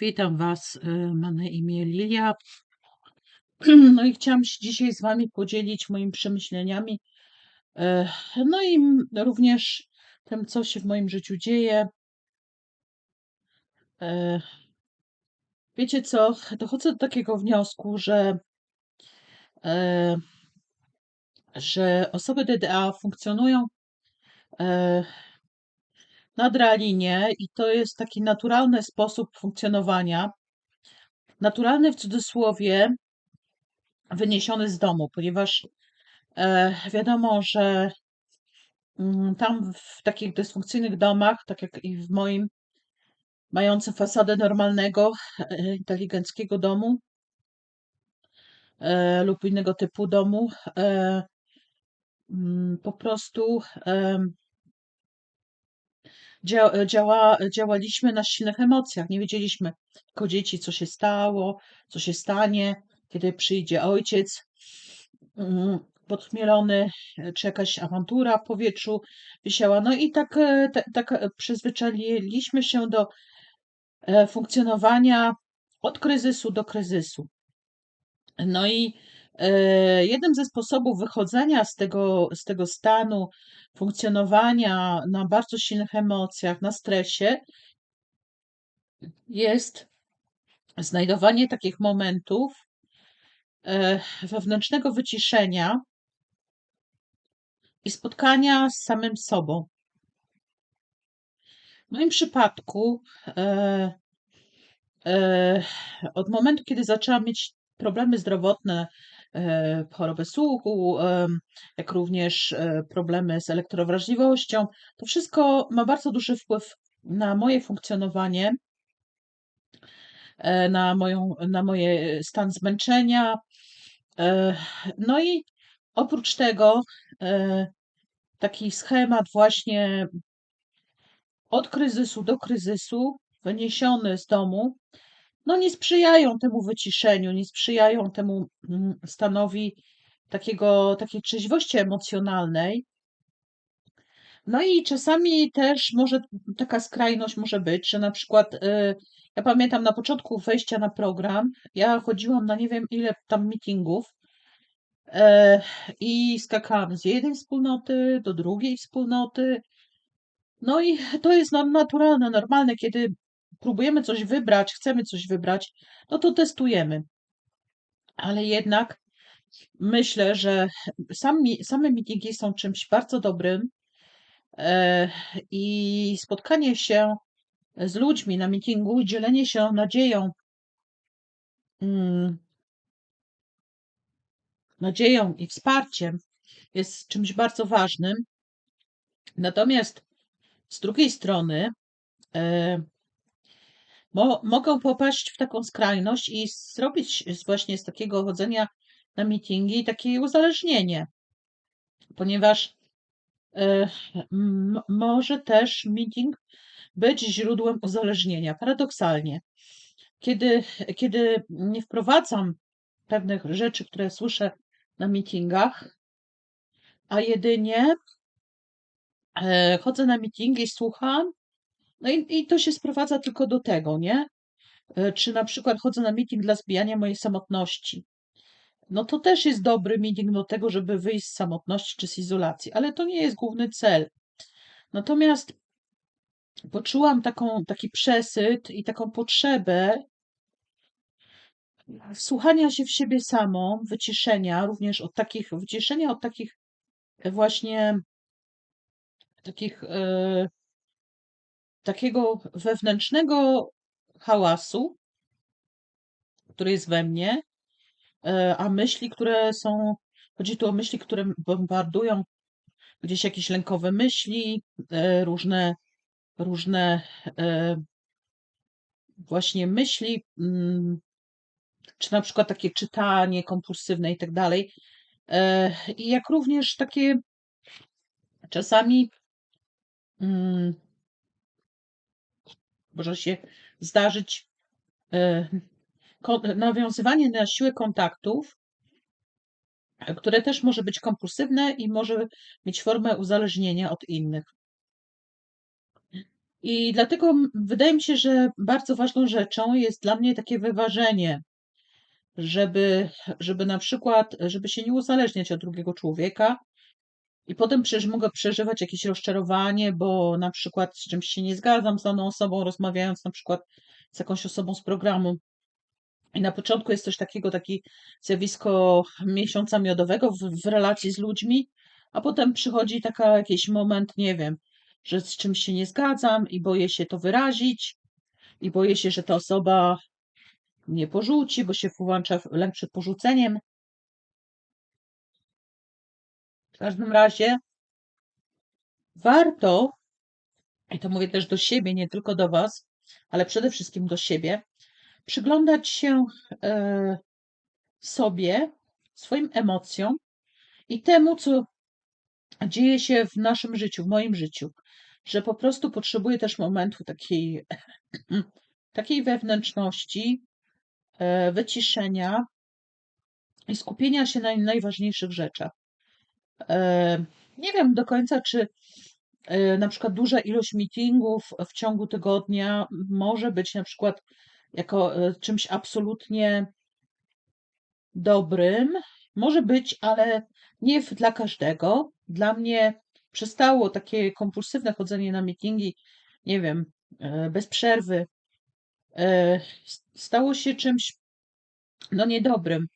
Witam Was, y, mam na imię Lilia. No i chciałam się dzisiaj z Wami podzielić moimi przemyśleniami, e, no i również tym, co się w moim życiu dzieje. E, Wiecie co, dochodzę do takiego wniosku, że, że osoby DDA funkcjonują na adrenalinie i to jest taki naturalny sposób funkcjonowania. Naturalny w cudzysłowie, wyniesiony z domu, ponieważ e, wiadomo, że Mm, Tam w takich dysfunkcyjnych domach, tak jak i w moim, mającym fasadę normalnego, e, inteligenckiego domu e, lub innego typu domu, e, mm, po prostu dzia, działa, działaliśmy na silnych emocjach. Nie wiedzieliśmy jako dzieci, co się stało, co się stanie, kiedy przyjdzie ojciec mm, podchmielony, czy jakaś awantura w powietrzu wisiała. No i tak, tak, tak przyzwyczailiśmy się do e, funkcjonowania od kryzysu do kryzysu. No i jednym ze sposobów wychodzenia z tego, z tego stanu funkcjonowania na bardzo silnych emocjach, na stresie, jest znajdowanie takich momentów e, wewnętrznego wyciszenia i spotkania z samym sobą. W moim przypadku, e, e, od momentu, kiedy zaczęłam mieć problemy zdrowotne, e, chorobę słuchu, e, jak również e, problemy z elektrowrażliwością, to wszystko ma bardzo duży wpływ na moje funkcjonowanie, na moją, na moje stan zmęczenia. No i oprócz tego taki schemat właśnie od kryzysu do kryzysu, wyniesiony z domu, no nie sprzyjają temu wyciszeniu, nie sprzyjają temu mm, stanowi takiego, takiej trzeźwości emocjonalnej. No i czasami też może taka skrajność może być, że na przykład y, ja pamiętam na początku wejścia na program, ja chodziłam na nie wiem ile tam meetingów e, i skakałam z jednej wspólnoty do drugiej wspólnoty. No i to jest naturalne, normalne, kiedy próbujemy coś wybrać, chcemy coś wybrać, no to testujemy. Ale jednak myślę, że sami, same meetingi są czymś bardzo dobrym e, i spotkanie się z ludźmi na meetingu, dzielenie się nadzieją, mm, nadzieją i wsparciem jest czymś bardzo ważnym. Natomiast z drugiej strony e, mo, mogą popaść w taką skrajność i zrobić właśnie z takiego chodzenia na meetingi takie uzależnienie, ponieważ e, m, może też meeting być źródłem uzależnienia. Paradoksalnie, kiedy, kiedy nie wprowadzam pewnych rzeczy, które słyszę na meetingach, a jedynie e, chodzę na meetingi, słucham, no i, i to się sprowadza tylko do tego, nie? E, Czy na przykład chodzę na meeting dla zbijania mojej samotności. No to też jest dobry meeting do tego, żeby wyjść z samotności czy z izolacji, ale to nie jest główny cel. Natomiast poczułam taką, taki przesyt i taką potrzebę wsłuchania się w siebie samą, wyciszenia, również od takich, wyciszenia od takich właśnie takich, e, takiego wewnętrznego hałasu, który jest we mnie, e, a myśli, które są, chodzi tu o myśli, które bombardują gdzieś jakieś lękowe myśli, e, różne, różne e, właśnie myśli, mm, czy na przykład takie czytanie kompulsywne i tak dalej. I jak również takie czasami mm, może się zdarzyć e, nawiązywanie na siłę kontaktów, które też może być kompulsywne i może mieć formę uzależnienia od innych. I dlatego wydaje mi się, że bardzo ważną rzeczą jest dla mnie takie wyważenie, żeby żeby na przykład żeby się nie uzależniać od drugiego człowieka i potem przecież mogę przeżywać jakieś rozczarowanie, bo na przykład z czymś się nie zgadzam z daną osobą, rozmawiając na przykład z jakąś osobą z programu. I na początku jest coś takiego, taki zjawisko miesiąca miodowego w w relacji z ludźmi, a potem przychodzi taka jakiś moment, nie wiem, że z czymś się nie zgadzam i boję się to wyrazić, i boję się, że ta osoba mnie porzuci, bo się włącza lęk przed porzuceniem. Każdym razie warto, i to mówię też do siebie, nie tylko do was, ale przede wszystkim do siebie, przyglądać się e, sobie, swoim emocjom i temu, co dzieje się w naszym życiu, w moim życiu, że po prostu potrzebuję też momentu takiej, takiej wewnętrzności, e, wyciszenia i skupienia się na najważniejszych rzeczach. E, nie wiem do końca, czy e, na przykład duża ilość meetingów w ciągu tygodnia może być na przykład jako e, czymś absolutnie dobrym. Może być, ale nie dla każdego. Dla mnie przestało takie kompulsywne chodzenie na meetingi, nie wiem, bez przerwy, stało się czymś no niedobrym.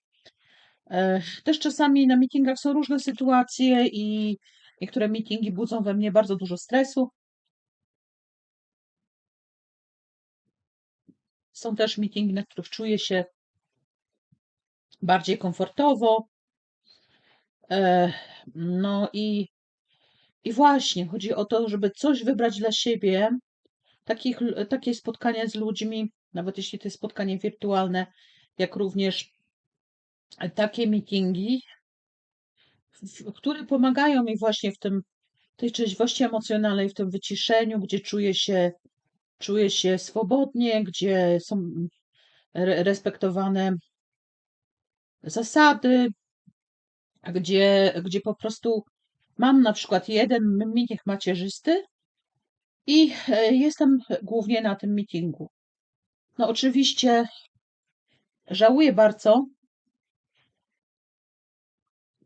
Też czasami na meetingach są różne sytuacje i niektóre meetingi budzą we mnie bardzo dużo stresu. Są też meetingi, na których czuję się bardziej komfortowo. No i, i właśnie chodzi o to, żeby coś wybrać dla siebie, takich, takie spotkania z ludźmi, nawet jeśli to jest spotkanie wirtualne, jak również takie meetingi, które pomagają mi właśnie w tym, tej trzeźwości emocjonalnej, w tym wyciszeniu, gdzie czuję się, czuję się swobodnie, gdzie są re- respektowane zasady, gdzie, gdzie po prostu mam na przykład jeden meeting macierzysty i e, jestem głównie na tym meetingu. No oczywiście żałuję bardzo,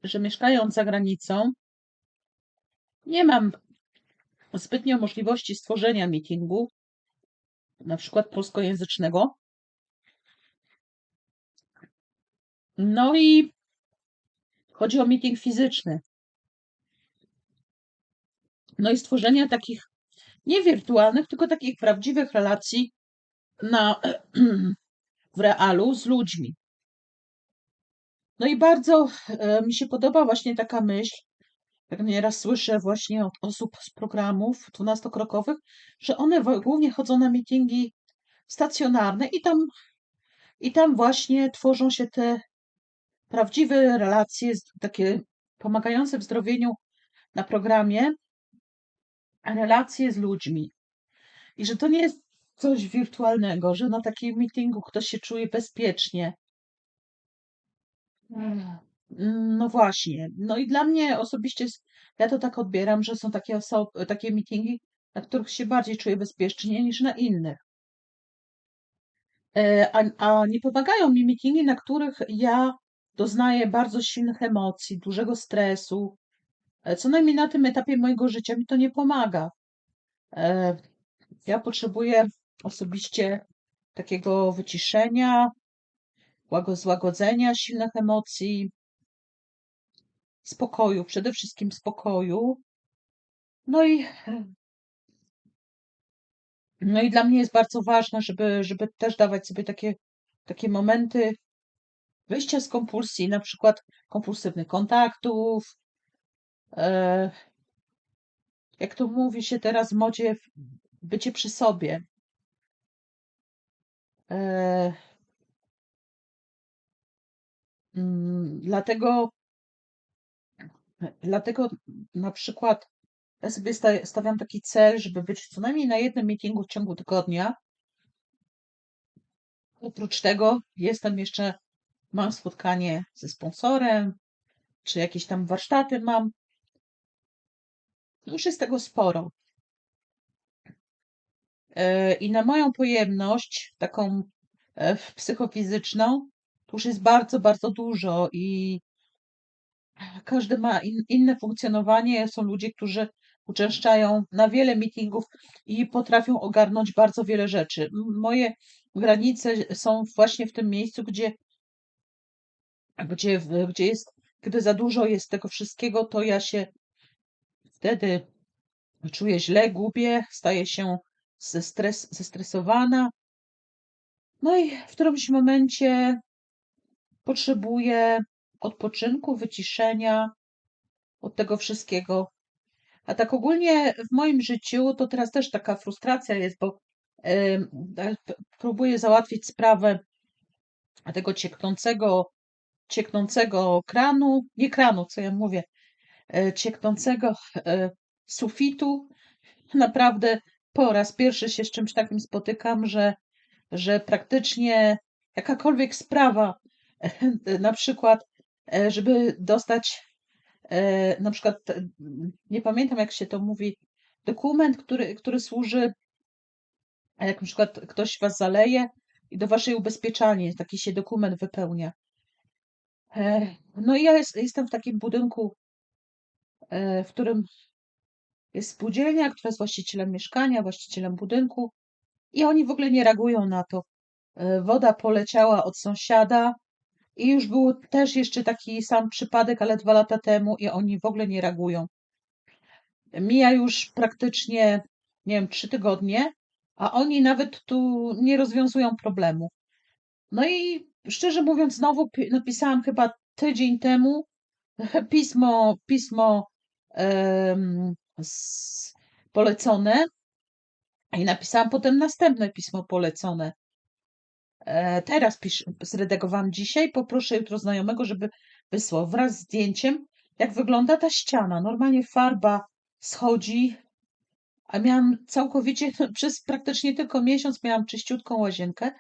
że mieszkając za granicą nie mam zbytnio możliwości stworzenia meetingu, na przykład polskojęzycznego. No i chodzi o meeting fizyczny. No i stworzenia takich nie wirtualnych, tylko takich prawdziwych relacji na, w realu z ludźmi. No i bardzo e, mi się podoba właśnie taka myśl, jak nieraz słyszę właśnie od osób z programów dwunastokrokowych, że one głównie chodzą na meetingi stacjonarne i tam, i tam właśnie tworzą się te prawdziwe relacje, takie pomagające w zdrowieniu na programie, relacje z ludźmi. I że to nie jest coś wirtualnego, że na takim meetingu ktoś się czuje bezpiecznie. Mm, No właśnie. No i dla mnie osobiście, ja to tak odbieram, że są takie osoby, takie meetingi, na których się bardziej czuję bezpiecznie niż na innych. E, A, a nie pomagają mi meetingi, na których ja doznaję bardzo silnych emocji, dużego stresu. E, Co najmniej na tym etapie mojego życia mi to nie pomaga. E, Ja potrzebuję osobiście takiego wyciszenia, złagodzenia silnych emocji, spokoju, przede wszystkim spokoju. No i, no i dla mnie jest bardzo ważne, żeby, żeby też dawać sobie takie, takie momenty wyjścia z kompulsji, na przykład kompulsywnych kontaktów, e, jak to mówi się teraz w modzie, bycie przy sobie. Mm, Dlatego, dlatego na przykład ja sobie sta- stawiam taki cel, żeby być co najmniej na jednym meetingu w ciągu tygodnia. Oprócz tego jestem jeszcze, mam spotkanie ze sponsorem, czy jakieś tam warsztaty mam. Już jest tego sporo. e, i na moją pojemność, taką e, psychofizyczną, to już jest bardzo, bardzo dużo i każdy ma in, inne funkcjonowanie. Są ludzie, którzy uczęszczają na wiele meetingów i potrafią ogarnąć bardzo wiele rzeczy. Moje granice są właśnie w tym miejscu, gdzie, gdzie, gdzie jest, gdy za dużo jest tego wszystkiego, to ja się wtedy czuję źle, gubię, staję się zestres, zestresowana. No i w którymś momencie potrzebuję odpoczynku, wyciszenia od tego wszystkiego. A tak ogólnie w moim życiu to teraz też taka frustracja jest, bo próbuję załatwić sprawę tego cieknącego, cieknącego kranu, nie kranu, co ja mówię, e, cieknącego e, sufitu. Naprawdę po raz pierwszy się z czymś takim spotykam, że, że praktycznie jakakolwiek sprawa, na przykład, e, żeby dostać e, na przykład, e, nie pamiętam jak się to mówi, dokument, który, który służy, jak na przykład ktoś was zaleje i do waszej ubezpieczalni taki się dokument wypełnia. No i ja jest, jestem w takim budynku, w którym jest spółdzielnia, która jest właścicielem mieszkania, właścicielem budynku i oni w ogóle nie reagują na to. Woda poleciała od sąsiada i już był też jeszcze taki sam przypadek, ale dwa lata temu i oni w ogóle nie reagują. Mija już praktycznie, nie wiem, trzy tygodnie, a oni nawet tu nie rozwiązują problemu. No i szczerze mówiąc, znowu pi- napisałam chyba tydzień temu pismo, pismo z, polecone i napisałam potem następne pismo polecone. E, teraz pisz, zredagowałam dzisiaj, poproszę jutro znajomego, żeby wysłał wraz z zdjęciem, jak wygląda ta ściana. Normalnie farba schodzi, a miałam całkowicie, przez praktycznie tylko miesiąc miałam czyściutką łazienkę,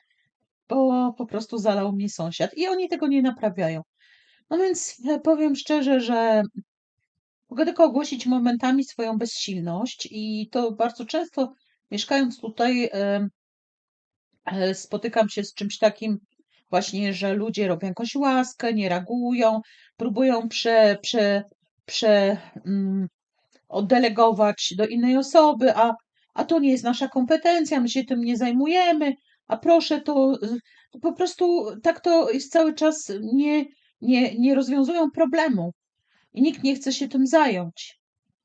bo po prostu zalał mnie sąsiad i oni tego nie naprawiają. No więc e, powiem szczerze, że mogę tylko ogłosić momentami swoją bezsilność i to bardzo często mieszkając tutaj spotykam się z czymś takim właśnie, że ludzie robią jakąś łaskę, nie reagują, próbują prze, prze, prze, mm, oddelegować do innej osoby, a, a to nie jest nasza kompetencja, my się tym nie zajmujemy, a proszę, to, to po prostu tak to jest cały czas, nie, nie, nie rozwiązują problemu i nikt nie chce się tym zająć.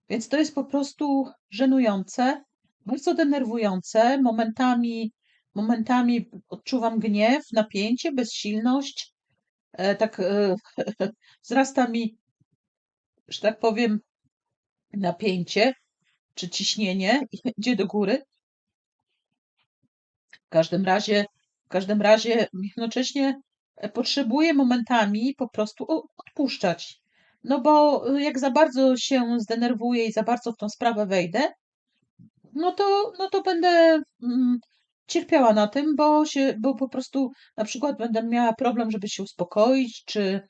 Więc to jest po prostu żenujące, bardzo denerwujące. Momentami, momentami odczuwam gniew, napięcie, bezsilność. E, tak e, wzrasta mi, że tak powiem, napięcie czy ciśnienie idzie do góry. W każdym razie, w każdym razie jednocześnie e, potrzebuję momentami po prostu odpuszczać. No bo jak za bardzo się zdenerwuję i za bardzo w tą sprawę wejdę, no to, no to będę mm, cierpiała na tym, bo się, bo po prostu na przykład będę miała problem, żeby się uspokoić, czy,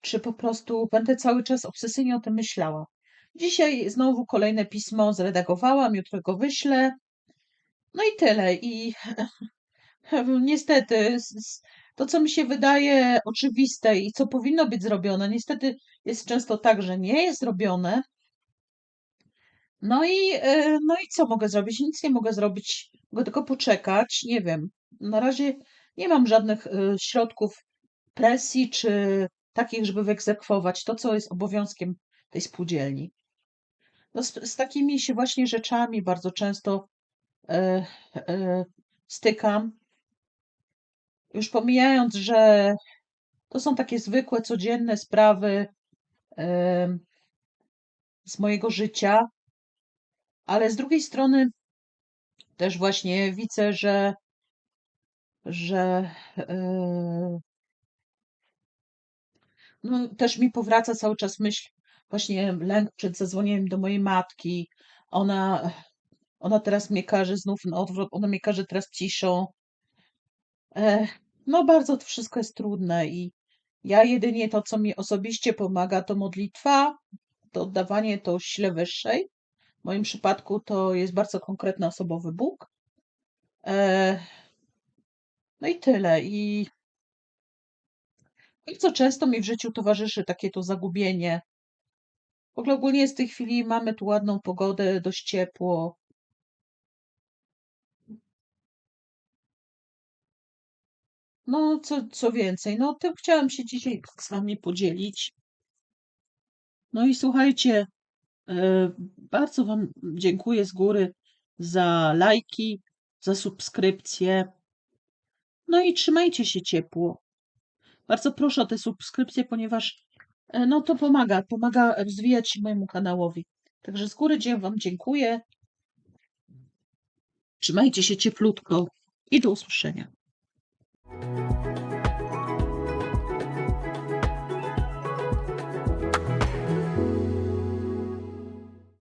czy po prostu będę cały czas obsesyjnie o tym myślała. Dzisiaj znowu kolejne pismo zredagowałam, jutro go wyślę. No i tyle. I niestety to, co mi się wydaje oczywiste i co powinno być zrobione, niestety jest często tak, że nie jest zrobione. No i, e, no i co mogę zrobić? Nic nie mogę zrobić. Mogę tylko poczekać. Nie wiem. Na razie nie mam żadnych e, środków presji czy takich, żeby wyegzekwować to, co jest obowiązkiem tej spółdzielni. No z, z takimi się właśnie rzeczami bardzo często e, e, stykam. Już pomijając, że to są takie zwykłe, codzienne sprawy z mojego życia, ale z drugiej strony też właśnie widzę, że, że e, no, też mi powraca cały czas myśl, właśnie lęk przed zadzwonieniem do mojej matki. Ona, ona teraz mnie każe znów na odwrót, ona mnie każe teraz ciszą. E, no bardzo to wszystko jest trudne i ja jedynie to, co mi osobiście pomaga, to modlitwa, to oddawanie to sile wyższej. W moim przypadku to jest bardzo konkretny osobowy Bóg. E, no i tyle. I bardzo często mi w życiu towarzyszy takie to zagubienie. W ogóle ogólnie jest w tej chwili mamy tu ładną pogodę, dość ciepło. No, co co więcej, no tym chciałam się dzisiaj z wami podzielić. No i słuchajcie, bardzo wam dziękuję z góry za lajki, za subskrypcje. No i trzymajcie się ciepło. Bardzo proszę o te subskrypcje, ponieważ e, no to pomaga, pomaga rozwijać się mojemu kanałowi. Także z góry wam dziękuję. Trzymajcie się cieplutko i do usłyszenia.